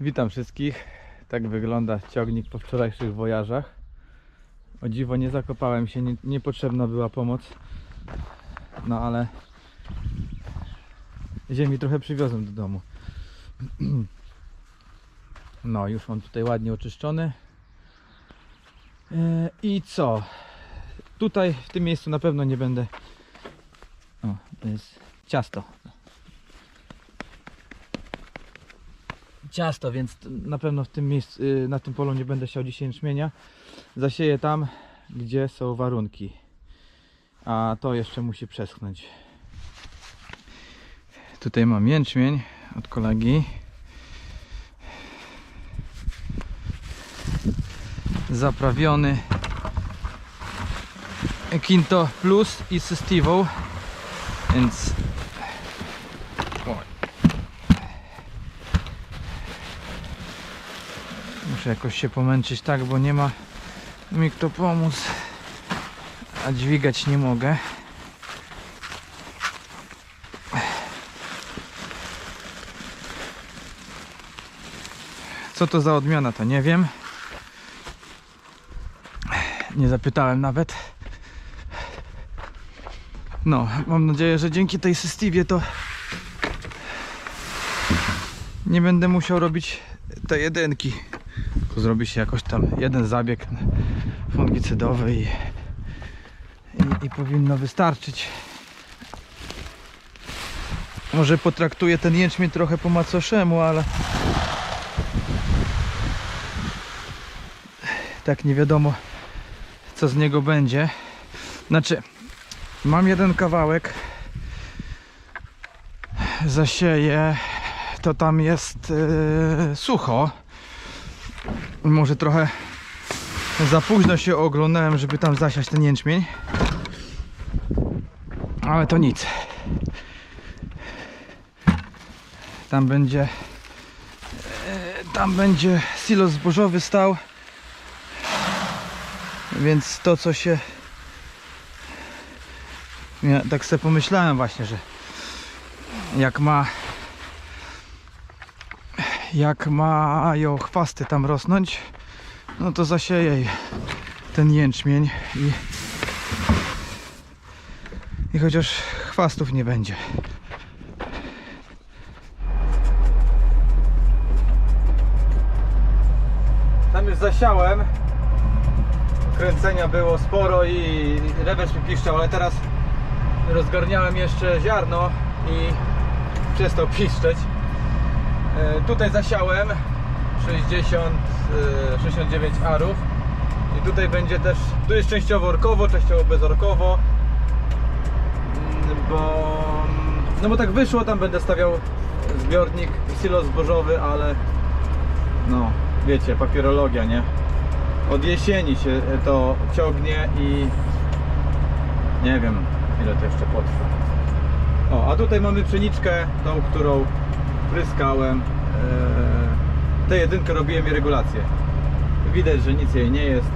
Witam wszystkich. Tak wygląda ciągnik po wczorajszych wojażach. O dziwo nie zakopałem się, nie, niepotrzebna była pomoc. No ale ziemi trochę przywiozłem do domu. No już on tutaj ładnie oczyszczony. E, I co? Tutaj w tym miejscu na pewno nie będę. O, to jest ciasto. Ciasto, więc na pewno w tym miejscu, y, na tym polu nie będę siał dzisiaj jęczmienia. Zasieję tam, gdzie są warunki. A to jeszcze musi przeschnąć. Tutaj mam jęczmień od kolegi. Zaprawiony Quinto Plus i Sestivo. Więc Muszę jakoś się pomęczyć tak, bo nie ma mi kto pomóc. A dźwigać nie mogę. Co to za odmiana, to nie wiem. Nie zapytałem nawet. No, mam nadzieję, że dzięki tej systiwie to nie będę musiał robić te jedynki. Tylko zrobi się jakoś tam jeden zabieg fungicydowy i, i, i powinno wystarczyć. Może potraktuję ten jęczmień trochę po macoszemu, ale tak nie wiadomo co z niego będzie. Znaczy, mam jeden kawałek, zasieję, to tam jest yy, sucho. Może trochę za późno się oglądałem, żeby tam zasiać ten jęczmień. Ale to nic. Tam będzie e, tam będzie silos zbożowy stał. Więc to co się ja tak sobie pomyślałem właśnie, że jak ma jak mają chwasty tam rosnąć, no to zasieję ten jęczmień i, i chociaż chwastów nie będzie. Tam już zasiałem. Kręcenia było sporo i rewers mi piszczał, ale teraz rozgarniałem jeszcze ziarno i przestał piszczeć. E, Tutaj zasiałem 60, e, 69 arów i tutaj będzie też, tu jest częściowo orkowo, częściowo bezorkowo Mm, bo no bo tak wyszło, tam będę stawiał zbiornik silos zbożowy, ale no wiecie, papierologia, nie? Od jesieni się to ciągnie i nie wiem ile to jeszcze potrwa. O, a tutaj mamy pszeniczkę, tą, którą pryskałem. Tę jedynkę robiłem i regulację. Widać, że nic jej nie jest.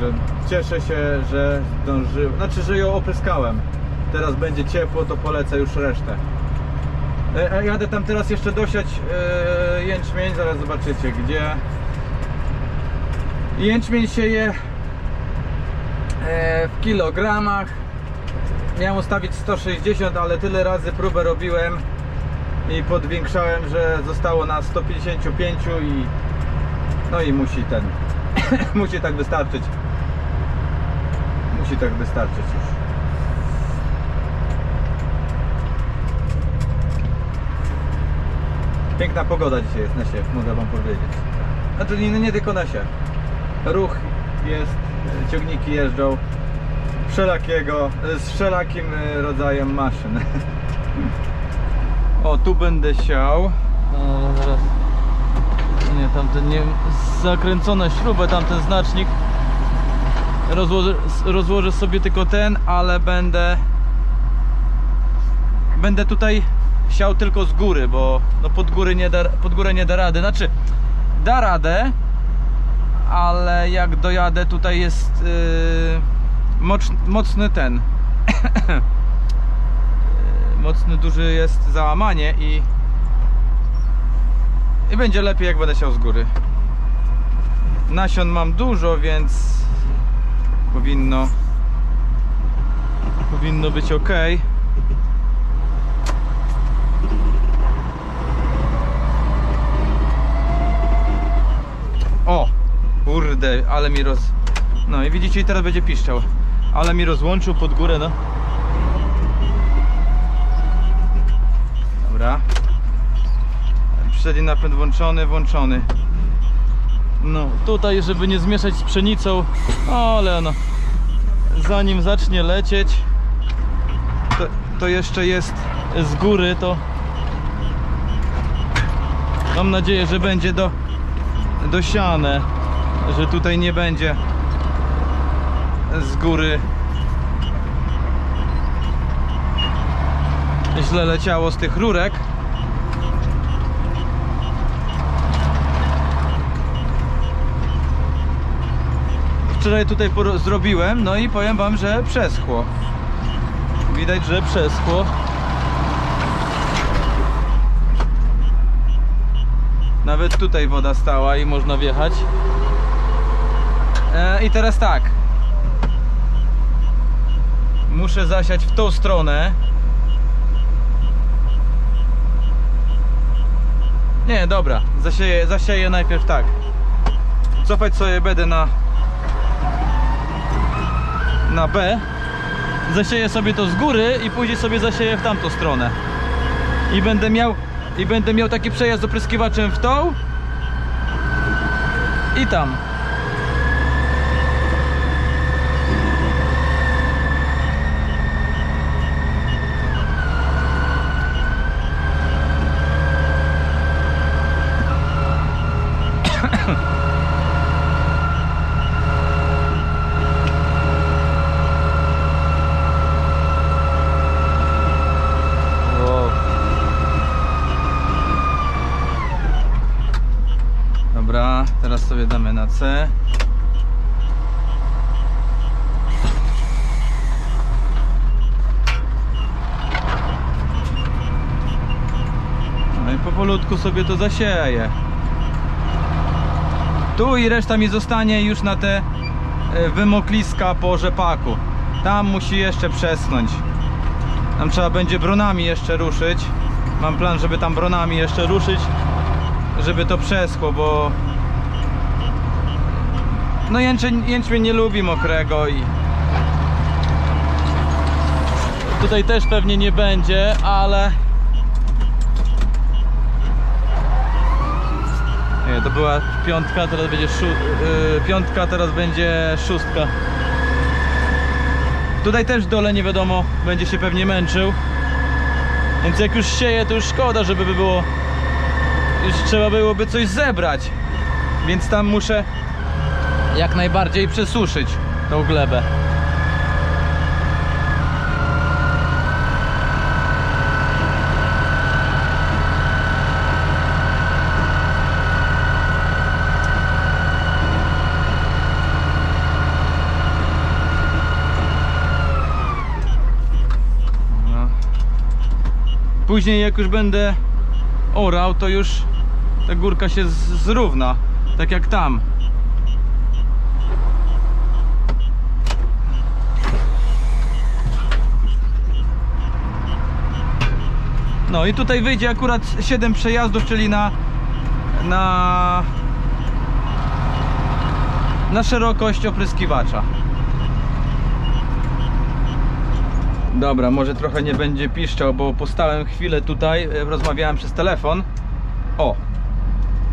Że cieszę się, że zdążyłem. Znaczy, że ją opryskałem. Teraz będzie ciepło, to polecę już resztę. E, Jadę tam teraz jeszcze dosiać e, jęczmień, zaraz zobaczycie gdzie. Jęczmień sieje e, w kilogramach. Miałem ustawić 160, ale tyle razy próbę robiłem i podwiększałem, że zostało na 155 i no i musi ten musi tak wystarczyć. Musi tak wystarczyć już. Piękna pogoda dzisiaj jest na siew, mogę wam powiedzieć. Znaczy nie, nie tylko na siew. Ruch jest, ciągniki jeżdżą wszelakiego, z wszelakim rodzajem maszyn. O, tu będę siał. No, zaraz. Nie, tamten nie. Zakręcone śrubę, tamten znacznik. Rozłożę, rozłożę sobie tylko ten, ale będę. Będę tutaj siał tylko z góry, bo no pod, góry nie da, pod górę nie da rady. Znaczy, da radę, ale jak dojadę, tutaj jest yy, moc, mocny ten. mocny, duży jest załamanie i I będzie lepiej jak będę siał z góry. Nasion mam dużo, więc powinno powinno być ok. O! Kurde, ale mi roz... No i widzicie, i teraz będzie piszczał. Ale mi rozłączył pod górę, no. Dobra. Przedni napęd włączony, włączony. No, tutaj, żeby nie zmieszać z pszenicą, ale no, zanim zacznie lecieć, to, to jeszcze jest z góry, to mam nadzieję, że będzie do, dosiane, że tutaj nie będzie z góry źle leciało z tych rurek. Wczoraj tutaj zrobiłem, no i powiem wam, że przeschło. Widać, że przeschło. Nawet tutaj woda stała i można wjechać. E, I teraz tak. Muszę zasiać w tą stronę. Nie, dobra. Zasieję, zasieję najpierw tak. Cofać sobie będę na na B. Zasieję sobie to z góry i później sobie zasieję w tamtą stronę. I będę miał i będę miał taki przejazd opryskiwaczem w tą i tam. Wow. Dobra, teraz sobie damy na C. No i powolutku sobie to zasieję. Tu i reszta mi zostanie już na te e, wymokliska po rzepaku. Tam musi jeszcze przeschnąć. Tam trzeba będzie bronami jeszcze ruszyć. Mam plan, żeby tam bronami jeszcze ruszyć, żeby to przeschło, bo no jęczmień, jęczmień nie lubi mokrego i tutaj też pewnie nie będzie, ale nie, to była piątka, teraz będzie szó... yy, piątka, teraz będzie szóstka. Tutaj też w dole nie wiadomo, będzie się pewnie męczył. Więc jak już sieje, to już szkoda, żeby by było. Już trzeba byłoby coś zebrać. Więc tam muszę jak najbardziej przesuszyć tą glebę. No. Później jak już będę orał, to już ta górka się zrówna, tak jak tam. No i tutaj wyjdzie akurat 7 przejazdów, czyli na na na szerokość opryskiwacza. Dobra, może trochę nie będzie piszczał, bo postałem chwilę tutaj, e, rozmawiałem przez telefon. O!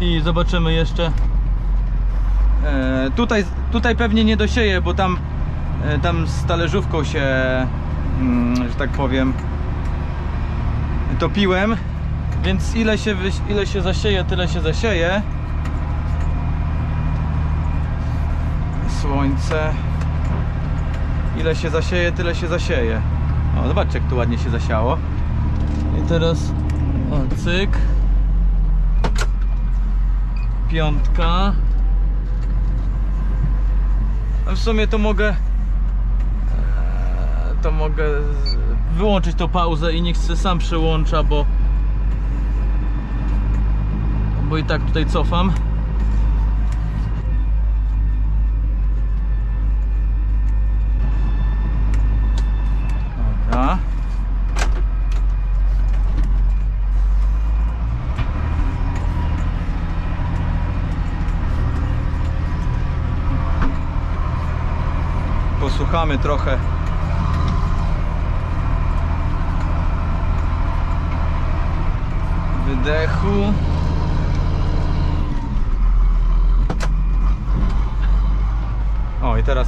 I zobaczymy jeszcze. E, tutaj, tutaj pewnie nie dosieję, bo tam, e, tam z talerzówką się, mm, że tak powiem, topiłem. Więc ile się, ile się zasieje, tyle się zasieje. Słońce. Ile się zasieje, tyle się zasieje. O, zobaczcie, jak tu ładnie się zasiało. I teraz o, cyk. Piątka. A w sumie to mogę e, to mogę wyłączyć tą pauzę i niech się sam przyłącza, bo bo i tak tutaj cofam. Dobra. Posłuchamy trochę. Wydechu. O i teraz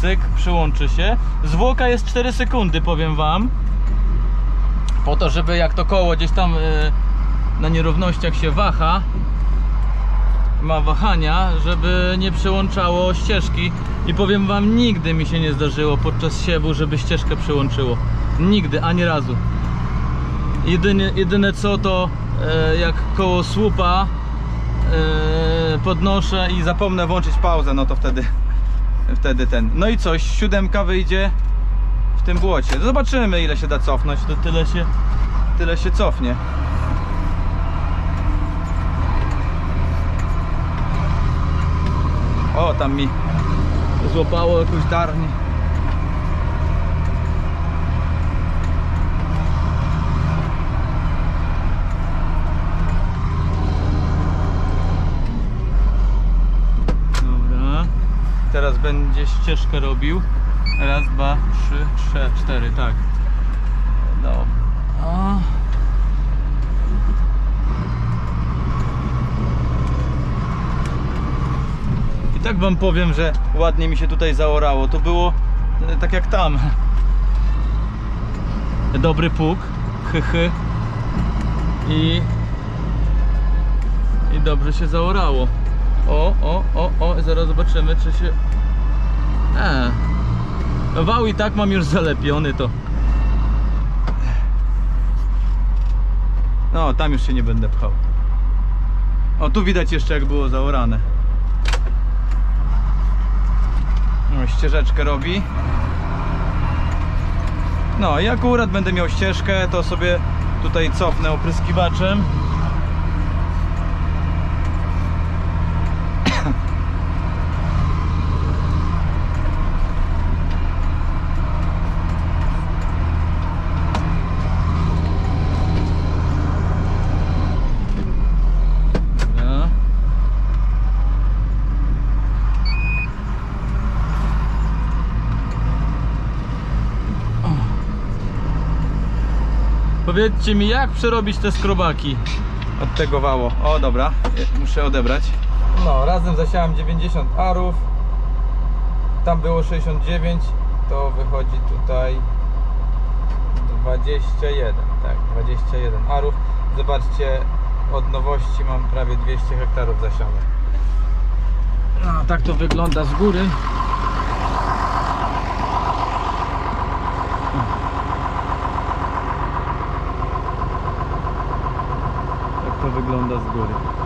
cyk, przyłączy się. Zwłoka jest 4 sekundy, powiem wam. Po to, żeby jak to koło gdzieś tam y, na nierównościach się waha, ma wahania, żeby nie przełączało ścieżki. I powiem wam, nigdy mi się nie zdarzyło podczas siewu, żeby ścieżkę przyłączyło. Nigdy, ani razu. Jedynie, jedyne co to e, jak koło słupa e, podnoszę i zapomnę włączyć pauzę, no to wtedy wtedy ten. No i coś, siódemka wyjdzie w tym błocie. Zobaczymy ile się da cofnąć, to tyle się tyle się cofnie. O, tam mi złapało jakąś darnię. Dobra. Będzie ścieżkę robił. Raz, dwa, trzy, trzy, cztery, tak. Dobra. O. I tak wam powiem, że ładnie mi się tutaj zaorało. To było e, tak jak tam. Dobry pług, hychy. I i dobrze się zaorało. O, o, o, o, zaraz zobaczymy, czy się. E. Wał i tak mam już zalepiony to. No, tam już się nie będę pchał. O, tu widać jeszcze jak było zaorane. No, ścieżeczkę robi. No i akurat będę miał ścieżkę, to sobie tutaj cofnę opryskiwaczem. Dobra. O. Powiedzcie mi, jak przerobić te skrobaki od tego wało? O, dobra, muszę odebrać. No, razem zasiałem 90 arów. Tam było 69, to wychodzi tutaj 21, tak, 21 arów. Zobaczcie, od nowości mam prawie 200 hektarów zasionych. No, tak to wygląda z góry. Tak to wygląda z góry.